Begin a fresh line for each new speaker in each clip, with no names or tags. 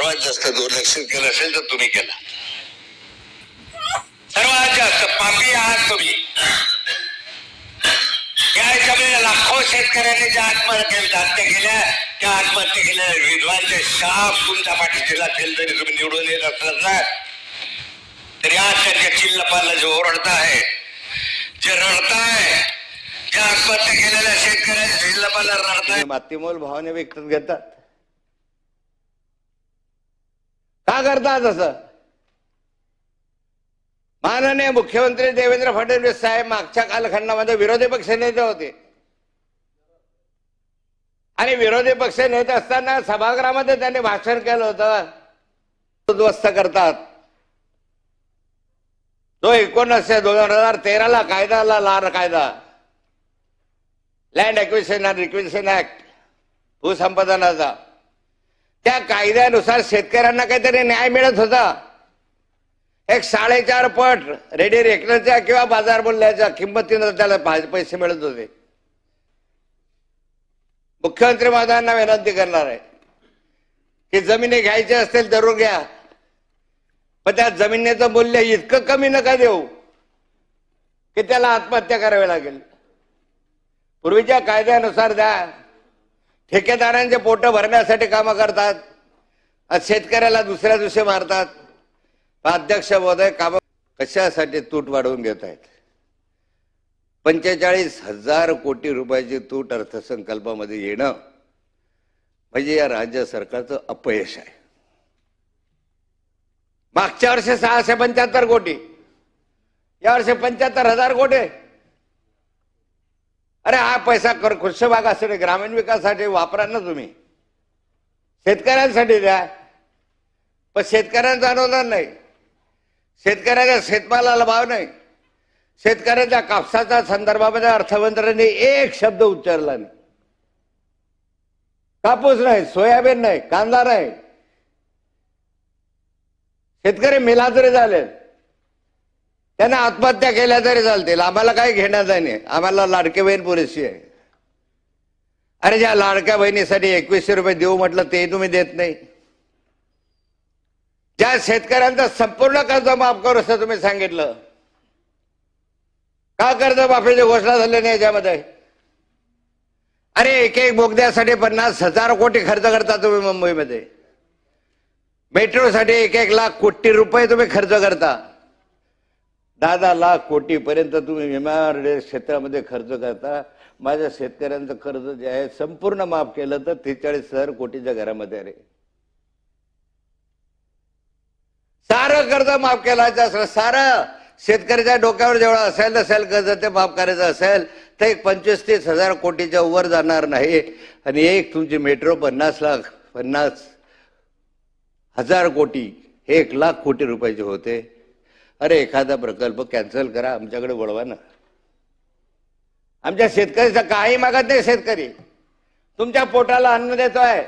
सर्वात जास्त दुर्लक्षित केलं असेल तर तुम्ही केला. सर्वात जास्त पापी आहात तुम्ही. या याच्यामध्ये लाखो शेतकऱ्यांनी ज्या आत्महत्या केल्या हत्या केल्या त्या आत्महत्या केल्या विधवांचे शाप तुमच्या पाठीशी असेल तरी तुम्ही निवडून येत असलात ना. तरी आज त्यांच्या चिल्लपाला जे ओरडताय जे रडताय ज्या आत्महत्या केलेल्या शेतकऱ्यांच्या चिल्लपाला रडताय
मातीमोल भावाने व्यक्त घेतात का करतात असं माननीय मुख्यमंत्री देवेंद्र फडणवीस साहेब मागच्या कालखंडामध्ये विरोधी पक्ष नेते होते. आणि विरोधी पक्ष नेते असताना सभागृहामध्ये त्यांनी भाषण केलं होतं. उद्ध्वस्त करतात. तो एकोणीसशे दोन हजार तेराला कायदा आला लाल कायदा. Land acquisition and requisition act भूसंपादनाचा. त्या कायद्यानुसार शेतकऱ्यांना काहीतरी न्याय मिळत होता. एक साडेचार पट रेडी रेकनरच्या किंवा बाजार मूल्याच्या किंमतीनं त्याला पैसे मिळत होते. मुख्यमंत्री महोदयांना विनंती करणार आहे की जमिनी घ्यायची असतील जरूर घ्या. पण त्या जमिनीचं मूल्य इतकं कमी नका देऊ की त्याला आत्महत्या करावी लागेल. पूर्वीच्या कायद्यानुसार द्या. ठेकेदारांचे पोट भरण्यासाठी कामं करतात. आज शेतकऱ्याला दुसऱ्या दिवशी मारतात. अध्यक्ष महोदय काम कशासाठी तूट वाढवून घेत आहेत? पंचेचाळीस हजार कोटी रुपयाची तूट अर्थसंकल्पामध्ये येणं म्हणजे या राज्य सरकारचं अपयश आहे. मागच्या वर्षी सहाशे पंच्याहत्तर कोटी या वर्षी पंच्याहत्तर हजार कोटी. अरे हा पैसा कर खुश भागासाठी ग्रामीण विकासासाठी वापरा ना तुम्ही. शेतकऱ्यांसाठी द्या. पण शेतकऱ्यांचं अनुदान नाही. शेतकऱ्याच्या शेतमालाला भाव नाही. शेतकऱ्याच्या कापसाच्या संदर्भामध्ये अर्थमंत्र्यांनी एक शब्द उच्चारला नाही. कापूस नाही सोयाबीन नाही कांदा नाही. शेतकरी मिलाजरे झाले. त्यांना आत्महत्या केल्या तरी चालतील. आम्हाला काही घेण्याचं नाही आम्हाला लाडकी बहीण पुरेशी आहे. अरे ज्या लाडक्या बहिणीसाठी एकवीसशे रुपये देऊ म्हटलं ते तुम्ही देत नाही. ज्या शेतकऱ्यांचा संपूर्ण कर्ज माफ करू असं तुम्ही सांगितलं. का कर्ज माफीची घोषणा झाली नाही याच्यामध्ये? अरे एक एक बोगद्यासाठी पन्नास हजार कोटी खर्च करता तुम्ही मुंबईमध्ये. मेट्रोसाठी एक एक लाख कोटी रुपये तुम्ही खर्च करता. दहा दहा लाख कोटीपर्यंत तुम्ही विमा क्षेत्रामध्ये खर्च करता. माझ्या शेतकऱ्यांचं कर्ज जे आहे संपूर्ण माफ केलं तर त्रेचाळीस हजार कोटीच्या घरामध्ये अरे सारं कर्ज माफ केलायचं असलं सारं. शेतकऱ्याच्या डोक्यावर जेवढं असेल असेल कर्ज ते माफ करायचं असेल तर एक पंचवीस तीस हजार कोटीच्या वर जाणार नाही. आणि एक तुमची मेट्रो पन्नास लाख पन्नास हजार कोटी एक लाख कोटी रुपयाचे होते. अरे एखादा प्रकल्प कॅन्सल करा आमच्याकडे वळवा ना. आमच्या शेतकऱ्याचा काही मागत नाही शेतकरी. तुमच्या पोटाला अन्न देतोय.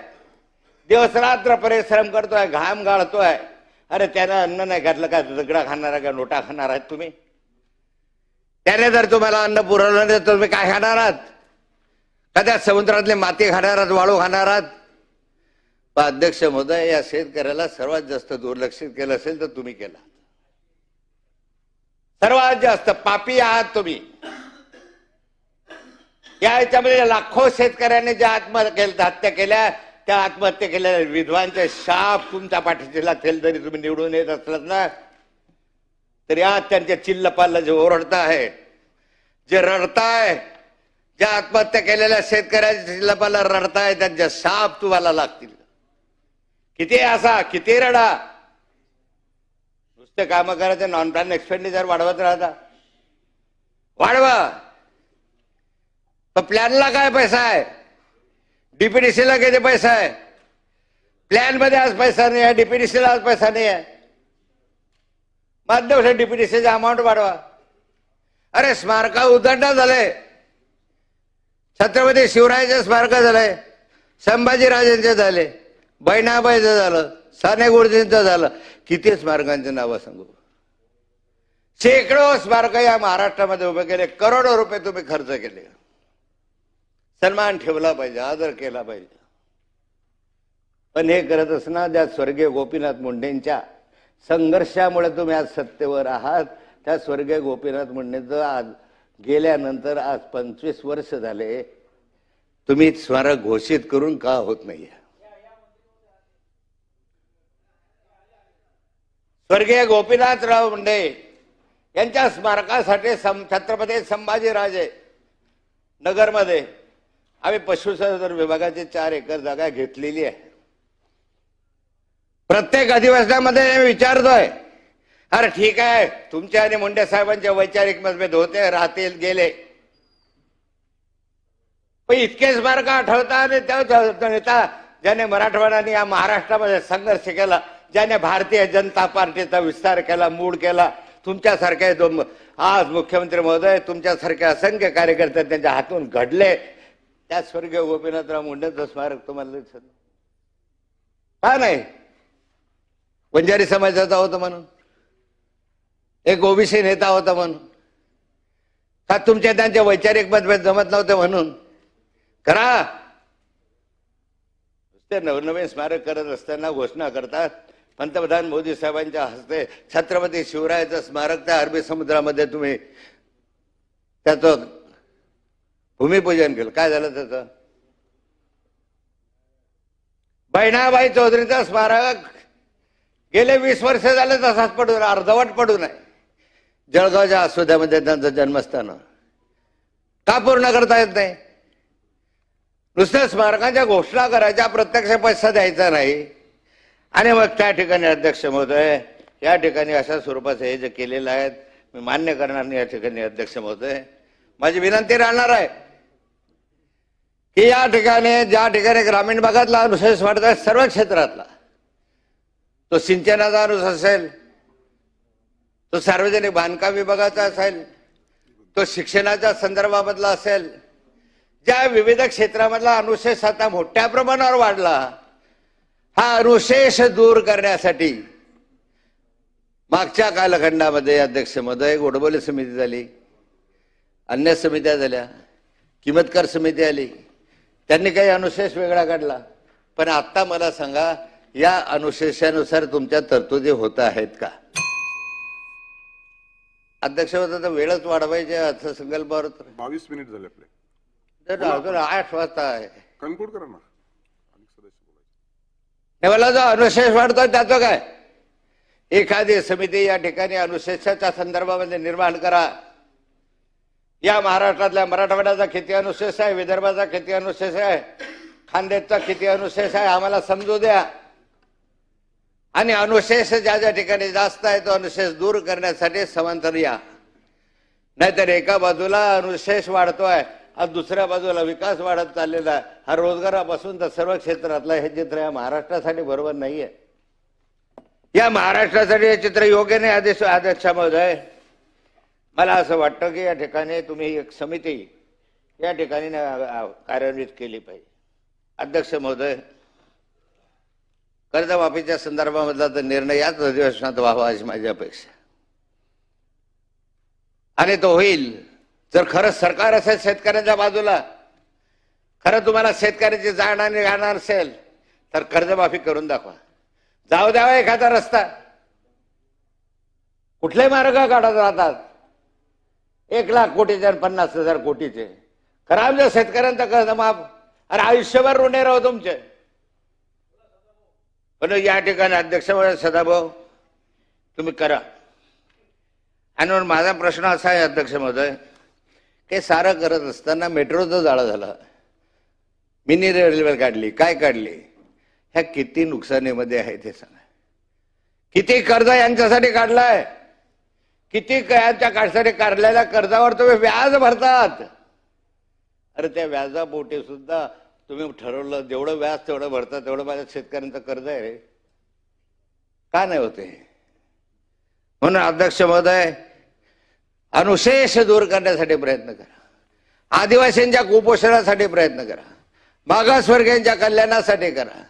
दिवसरात्र परिश्रम करतोय घाम गाळतोय. अरे त्यानं अन्न नाही घातलं का? दगडा खाणार का? नोटा खाणार आहात तुम्ही? त्याने जर तुम्हाला अन्न पुरवलं नाही तर तुम्ही काय खाणार आहात? का त्या समुद्रातली माती खाणार आहात वाळू खाणार आहात? अध्यक्ष महोदय या शेतकऱ्याला सर्वात जास्त दुर्लक्षित केलं असेल तर तुम्ही केला. सर्वात जास्त पापी आहात तुम्ही. या याच्यामध्ये लाखो शेतकऱ्यांनी ज्या आत्महत्या केल्या हत्या केल्या त्या आत्महत्या केलेल्या विधवांचे शाप तुमच्या पाठीशी लागतील जरी तुम्ही निवडून येत असलात ना तरी आज त्यांच्या चिल्लपाला जे ओरडताय जे रडताय ज्या आत्महत्या केलेल्या शेतकऱ्यांच्या चिल्लपाला रडताय त्यांचे शाप तुम्हाला लागतील. किती असा किती रडा. नुसते कामं करायचं नॉन प्लॅन एक्सपेंडिचर वाढवत राहता. वाढवा. पण प्लॅनला काय पैसा आहे? डीपीडीसीला किती पैसा आहे? प्लॅनमध्ये आज पैसा नाही आहे डीपीडीसीला आज पैसा नाही आहे. माध्यम डीपीडीसीचा अमाऊंट वाढवा. अरे स्मारका उदंड झाले. छत्रपती शिवरायाचे स्मारक झाले. संभाजीराजेंचे झाले. बहिणाबाईचं झालं. साने गुरुजींचं झालं. किती स्मारकांची नावं सांगू? शेकडो स्मारक या महाराष्ट्रामध्ये उभे केले. करोडो रुपये तुम्ही खर्च केले. सन्मान ठेवला पाहिजे आदर केला पाहिजे. पण हे करत असणार ज्या स्वर्गीय गोपीनाथ मुंडेंच्या संघर्षामुळे तुम्ही आज सत्तेवर आहात. त्या स्वर्गीय गोपीनाथ मुंडेंचं आज गेल्यानंतर आज पंचवीस वर्ष झाले. तुम्ही स्मारक घोषित करून का होत नाही स्वर्गीय गोपीनाथराव मुंडे यांच्या स्मारकासाठी सं- छत्रपती संभाजीराजे नगरमध्ये आम्ही पशुसंवर्धन विभागाची चार एकर जागा घेतलेली आहे. प्रत्येक अधिवेशनामध्ये विचारतोय अरे ठीक आहे तुमच्या आणि मुंडे साहेबांचे वैचारिक मतभेद होते राहतील गेले. पण इतके स्मारक आठवता आणि त्या नेता ज्याने मराठवाड्याने या महाराष्ट्रामध्ये संघर्ष केला ज्याने भारतीय जनता पार्टीचा विस्तार केला मूड केला तुमच्यासारखे जो आज मुख्यमंत्री महोदय तुमच्यासारखे असंख्य कार्यकर्ते त्यांच्या हातून घडले. त्या स्वर्गीय गोपीनाथराव मुंडेंचं स्मारक तुम्हाला दिसत का नाही? वंजारी समाजाचा होता म्हणून. एक ओबीसी नेता होता म्हणून. का तुमच्या त्यांचे वैचारिक मतभेद जमत नव्हते म्हणून? करा. नुसते नवनवीन स्मारक करत असताना घोषणा करतात. पंतप्रधान मोदी साहेबांच्या हस्ते छत्रपती शिवरायाचं स्मारक त्या अरबी समुद्रामध्ये तुम्ही त्याचं भूमिपूजन केलं. काय झालं त्याचं? बहिणाबाई चौधरीचं स्मारक गेले वीस वर्ष झाले तसाच पडून अर्धवट पडू नये जळगावच्या आसोद्यामध्ये त्यांचं जन्मस्थान. का पूर्ण करता येत नाही? नुसत्या स्मारकाच्या घोषणा करायच्या प्रत्यक्ष पैसा द्यायचा नाही. आणि मग त्या ठिकाणी अध्यक्ष महोदय या ठिकाणी अशा स्वरूपाचं हे जे केलेलं आहे मी मान्य करणार नाही या ठिकाणी अध्यक्ष महोदय. माझी विनंती राहणार आहे की या ठिकाणी ज्या ठिकाणी ग्रामीण भागातला अनुशेष वाढत आहे सर्व क्षेत्रातला तो सिंचनाचा अनुस असेल तो सार्वजनिक बांधकाम विभागाचा असेल तो शिक्षणाच्या संदर्भामधला असेल ज्या विविध क्षेत्रामधला अनुशेष आता मोठ्या प्रमाणावर वाढला हा अनुशेष दूर करण्यासाठी मागच्या कालखंडामध्ये अध्यक्ष महोदय गोडबोले समिती झाली अन्य समित्या झाल्या किंमतकार समिती आली. त्यांनी काही अनुशेष वेगळा काढला. पण आता मला सांगा या अनुशेषानुसार तुमच्या तरतुदी होत आहेत का? अध्यक्ष होता तर वेळच वाढवायचे अर्थसंकल्पावर
बावीस मिनिट झाले आपले.
आठ वाजता आहे.
कन्क्लूड करा ना अनेक सदस्य बोलायचे
हे मला जो अनुशेष वाढतोय त्याचं काय? एखादी समिती या ठिकाणी अनुशेषाच्या संदर्भामध्ये निर्माण करा. या महाराष्ट्रातल्या मराठवाड्याचा किती अनुशेष आहे विदर्भाचा किती अनुशेष आहे खानदेशचा किती अनुशेष आहे आम्हाला समजू द्या. आणि अनुशेष ज्या ज्या ठिकाणी जास्त आहे तो अनुशेष दूर करण्यासाठी समांतर या. नाहीतर एका बाजूला अनुशेष वाढतोय. आज दुसऱ्या बाजूला विकास वाढत चाललेला आहे. हा रोजगारापासून तर सर्व क्षेत्रातला हे चित्र या महाराष्ट्रासाठी बरोबर नाही आहे या महाराष्ट्रासाठी हे चित्र योग्य नाही आदेश अध्यक्ष महोदय मला असं वाटतं की या ठिकाणी तुम्ही एक समिती या ठिकाणी कार्यान्वित केली पाहिजे. अध्यक्ष महोदय कर्जमाफीच्या संदर्भामधला तर निर्णय याच अधिवेशनात व्हावा अशी माझी अपेक्षा आणि तो होईल. जर खरं सरकार असेल शेतकऱ्यांच्या बाजूला खरं तुम्हाला शेतकऱ्याची जाण आणि राहणार असेल तर कर्जमाफी करून दाखवा. जाऊ द्यावा हो एखादा रस्ता. कुठले मार्ग काढत राहतात? एक लाख कोटीचे आणि पन्नास हजार कोटीचे. खरं आमच्या म्हणजे शेतकऱ्यांचा कर्जमाफ. अरे आयुष्यभर ऋणे राहू तुमचे. पण या ठिकाणी अध्यक्ष सदाभाऊ तुम्ही करा. आणि म्हणून माझा प्रश्न असा आहे अध्यक्ष महोदय हे सारं करत असताना मेट्रोचं जाळं झालं. मिनी रेल्वे काढली. काय काढली? ह्या किती नुकसानीमध्ये आहे ते सांगा किती कर्ज यांच्यासाठी काढलाय? किती क- यांच्या काढसाठी काढलेल्या कर्जावर तुम्ही व्याज भरतात? अरे त्या व्याजापोटी सुद्धा तुम्ही ठरवलं जेवढं व्याज तेवढं भरता तेवढं माझ्या शेतकऱ्यांचं कर्ज आहे रे. का नाही होते म्हणून अध्यक्ष महोदय अनुशेष दूर करण्यासाठी प्रयत्न करा. आदिवासींच्या कुपोषणासाठी प्रयत्न करा. मागासवर्गीयांच्या कल्याणासाठी करा.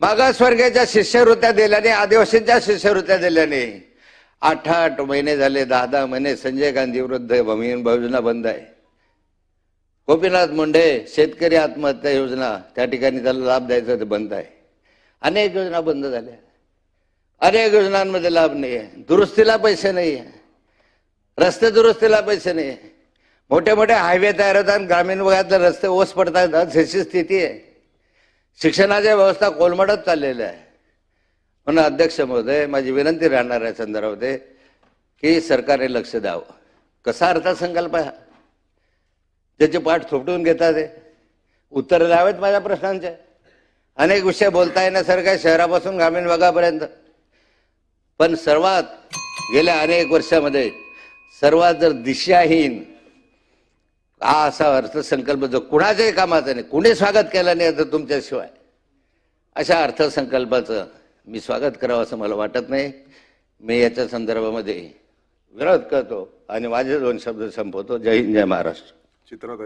मागासवर्गीयांच्या शिष्यवृत्त्या दिल्याने आदिवासींच्या शिष्यवृत्त्या दिल्याने आठ आठ महिने झाले दहा दहा महिने संजय गांधी विरुद्ध भूमिहीन योजना बंद आहे. गोपीनाथ मुंडे शेतकरी आत्महत्या योजना त्या ठिकाणी त्याला लाभ द्यायचा ते बंद आहे. अनेक योजना बंद झाल्या. अनेक योजनांमध्ये लाभ नाही आहे दुरुस्तीला पैसे नाही आहे रस्ते दुरुस्तीला पैसे नाही. आहे मोठे मोठे हायवे तयार होतात ग्रामीण भागातले रस्ते ओस पडतात. जशी स्थिती आहे. शिक्षणाच्या व्यवस्था कोलमडत चाललेली आहे. म्हणून अध्यक्ष महोदय माझी विनंती राहणार आहे संदर्भामध्ये की सरकारने लक्ष द्यावं. कसा अर्थसंकल्प आहे? त्याचे त्याची पाठ थोपटून घेतात ते. उत्तर द्यावेत माझ्या प्रश्नांचे. अनेक विषय बोलता येण्यासारखं शहरापासून ग्रामीण भागापर्यंत. पण सर्वात गेल्या अनेक वर्षामध्ये सर्वात जर दिशाहीन हा असा अर्थसंकल्प जो कुणाच्याही कामाचा नाही कुणी स्वागत केलं नाही आता तुमच्याशिवाय अशा अर्थसंकल्पाचं मी स्वागत करावं असं मला वाटत नाही. मी याच्या संदर्भामध्ये विरोध करतो आणि माझे दोन शब्द संपवतो. जय हिंद जय महाराष्ट्र.
चित्र